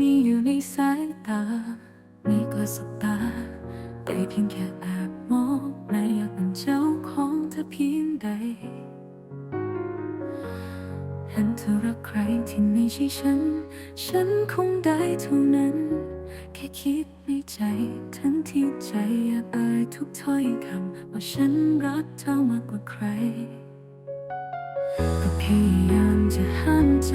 มีอยู่ในสายตาไม่กล้าสบตาได้เพียงแค่แอบมองและอยากเป็นเจ้าของเธอเพียงใดเห็นเธอรักใครที่ไม่ใช่ฉัน ฉันคงได้เท่านั้น แค่คิดในใจ ทั้งที่ใจอยากเอ่ยทุกถ้อยคำว่าฉันรักเธอมากกว่าใครก็พยายามจะห้ามใจ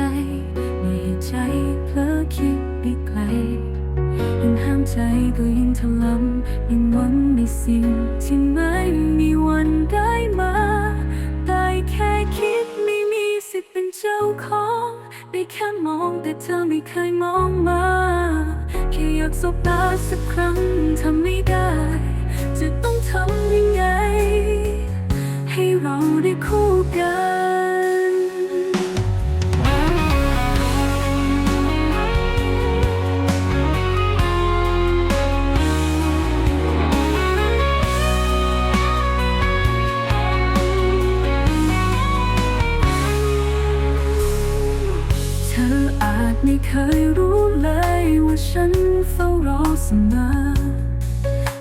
ใจก็ยิ่งถลำยิ่งหวังในสิ่งที่ไม่มีวันได้มาได้แค่คิดไม่มีสิทธิ์เป็นเจ้าของได้แค่มองแต่เธอไม่เคยมองมาแค่อยากสบตาสักครั้งทำไม่ได้จะต้อง เคยรู้เลยว่าฉันเฝ้ารอเสมอ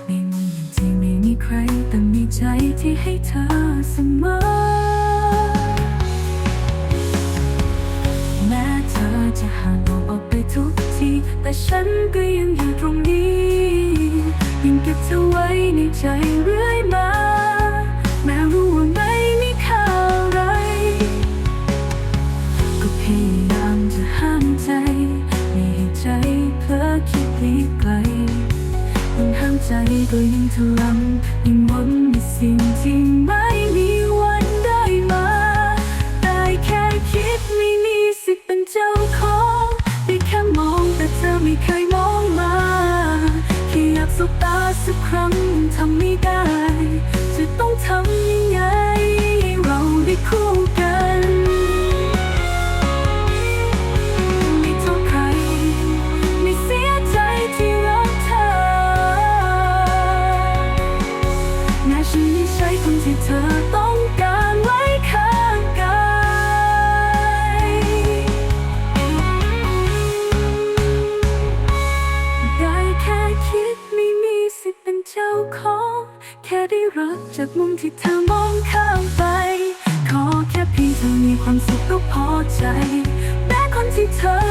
ในมุมที่ไม่มีใคร แต่มีใจที่ให้เธอเสมอ แม้เธอจะห่างออกไปทุกที แต่ฉันก็ยังอยู่ตรงนี้ ยังเก็บเธอไว้ในใจเรื่อยมา ใจก็ยิ่งถลำยิ่งหวังในสิ่งที่ไม่มี เธอต้องการไว้ข้างกายได้แค่คิดไม่มีสิทธิ์เป็นเจ้าของ แค่ได้รักจากมุมที่เธอมองข้ามไป ขอแค่เพียงเธอมีความสุขก็พอใจแม้คนที่เธอ